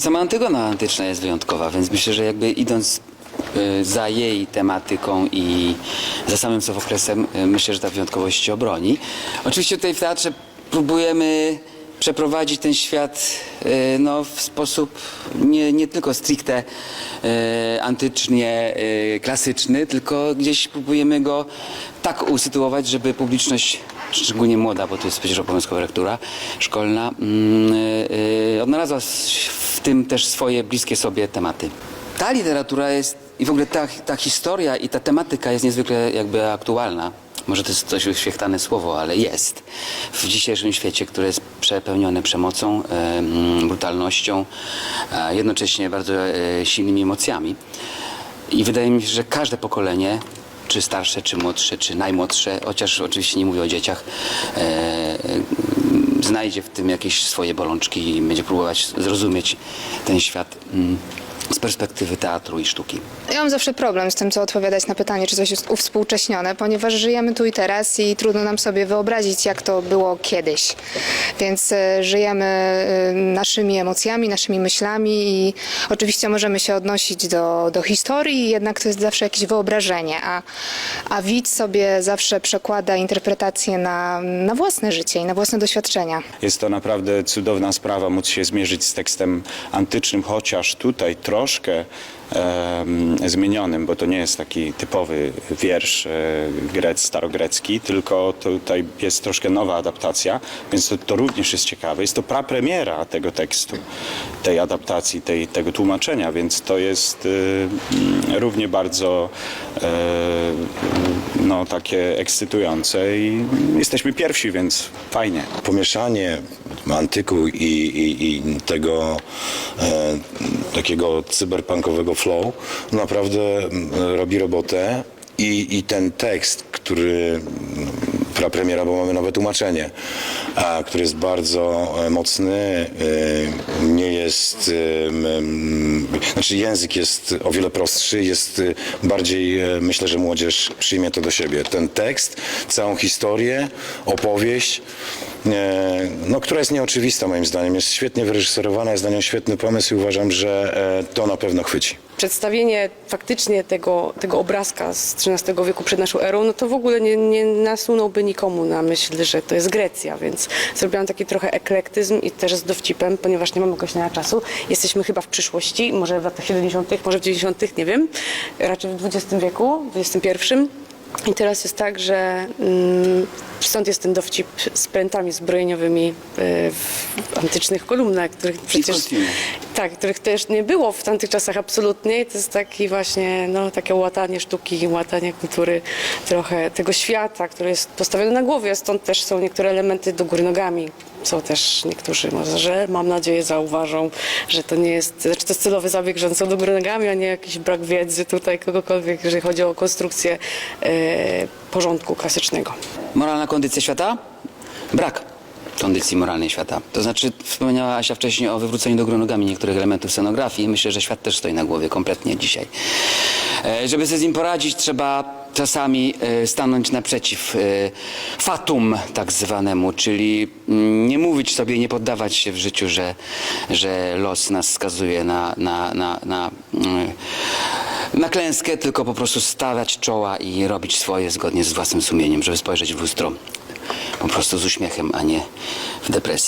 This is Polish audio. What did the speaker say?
Sama Antygona antyczna jest wyjątkowa, więc myślę, że jakby idąc y, za jej tematyką i za samym Sofokresem, y, myślę, że ta wyjątkowość się obroni. Oczywiście tutaj w teatrze próbujemy przeprowadzić ten świat y, no, w sposób nie, nie tylko stricte antycznie klasyczny, tylko gdzieś próbujemy go tak usytuować, żeby publiczność, szczególnie młoda, bo to jest przecież obowiązkowa lektura szkolna, mm, y, odnalazła s- w tym też swoje bliskie sobie tematy. Ta literatura jest i w ogóle ta, ta historia i ta tematyka jest niezwykle jakby aktualna. Może to jest coś wyświechtane słowo, ale jest. W dzisiejszym świecie, który jest przepełniony przemocą, em, brutalnością, a jednocześnie bardzo e, silnymi emocjami. I wydaje mi się, że każde pokolenie, czy starsze, czy młodsze, czy najmłodsze, chociaż oczywiście nie mówię o dzieciach, e, e, znajdzie w tym jakieś swoje bolączki i będzie próbować zrozumieć ten świat. Mm, z perspektywy teatru i sztuki. Ja mam zawsze problem z tym, co odpowiadać na pytanie, czy coś jest uwspółcześnione, ponieważ żyjemy tu i teraz i trudno nam sobie wyobrazić, jak to było kiedyś. Więc e, żyjemy e, naszymi emocjami, naszymi myślami i oczywiście możemy się odnosić do, do historii, jednak to jest zawsze jakieś wyobrażenie, a, a widz sobie zawsze przekłada interpretację na, na własne życie i na własne doświadczenia. Jest to naprawdę cudowna sprawa móc się zmierzyć z tekstem antycznym, chociaż tutaj troszkę zmienionym, bo to nie jest taki typowy wiersz e, grec, starogrecki, tylko tutaj jest troszkę nowa adaptacja, więc to, to również jest ciekawe. Jest to prapremiera tego tekstu, tej adaptacji, tej, tego tłumaczenia, więc to jest y, mm, równie bardzo e, no, takie ekscytujące i jesteśmy pierwsi, więc fajnie. pomieszanie antyku i, i, i tego e, takiego cyberpunkowego flow. Naprawdę mm, robi robotę i, i ten tekst, który mm, prapremiera, bo mamy nowe tłumaczenie, a, który jest bardzo e, mocny, e, nie jest, e, znaczy język jest o wiele prostszy, jest bardziej, myślę, że młodzież przyjmie to do siebie. Ten tekst, całą historię, opowieść, no, która jest nieoczywista moim zdaniem, jest świetnie wyreżyserowana, jest na nią świetny pomysł i uważam, że to na pewno chwyci. Przedstawienie faktycznie tego, tego obrazka z XIII wieku przed naszą erą, no to w ogóle nie, nie nasunąłby nikomu na myśl, że to jest Grecja, więc zrobiłam taki trochę eklektyzm i też z dowcipem, ponieważ nie mamy określenia czasu. Jesteśmy chyba w przyszłości, może w latach 70., może w 90., nie wiem, raczej w XX wieku, w XXI. I teraz jest tak, że mm, stąd jest ten dowcip z prętami zbrojeniowymi y, w antycznych kolumnach, których przecież... Tak, których też nie było w tamtych czasach absolutnie to jest taki właśnie, no, takie łatanie sztuki, łatanie kultury trochę tego świata, który jest postawiony na głowie, stąd też są niektóre elementy do góry nogami. Są też niektórzy może, mam nadzieję, zauważą, że to nie jest, znaczy to jest celowy zabieg, że są do góry nogami, a nie jakiś brak wiedzy tutaj kogokolwiek, jeżeli chodzi o konstrukcję e, porządku klasycznego. Moralna kondycja świata? Brak kondycji moralnej świata. To znaczy, wspomniała Asia wcześniej o wywróceniu do góry nogami niektórych elementów scenografii. Myślę, że świat też stoi na głowie kompletnie dzisiaj. E, żeby sobie z nim poradzić, trzeba czasami e, stanąć naprzeciw e, fatum tak zwanemu, czyli mm, nie mówić sobie, nie poddawać się w życiu, że, że los nas skazuje na, na, na, na, mm, na klęskę, tylko po prostu stawiać czoła i robić swoje zgodnie z własnym sumieniem, żeby spojrzeć w lustro po prostu z uśmiechem, a nie w depresji.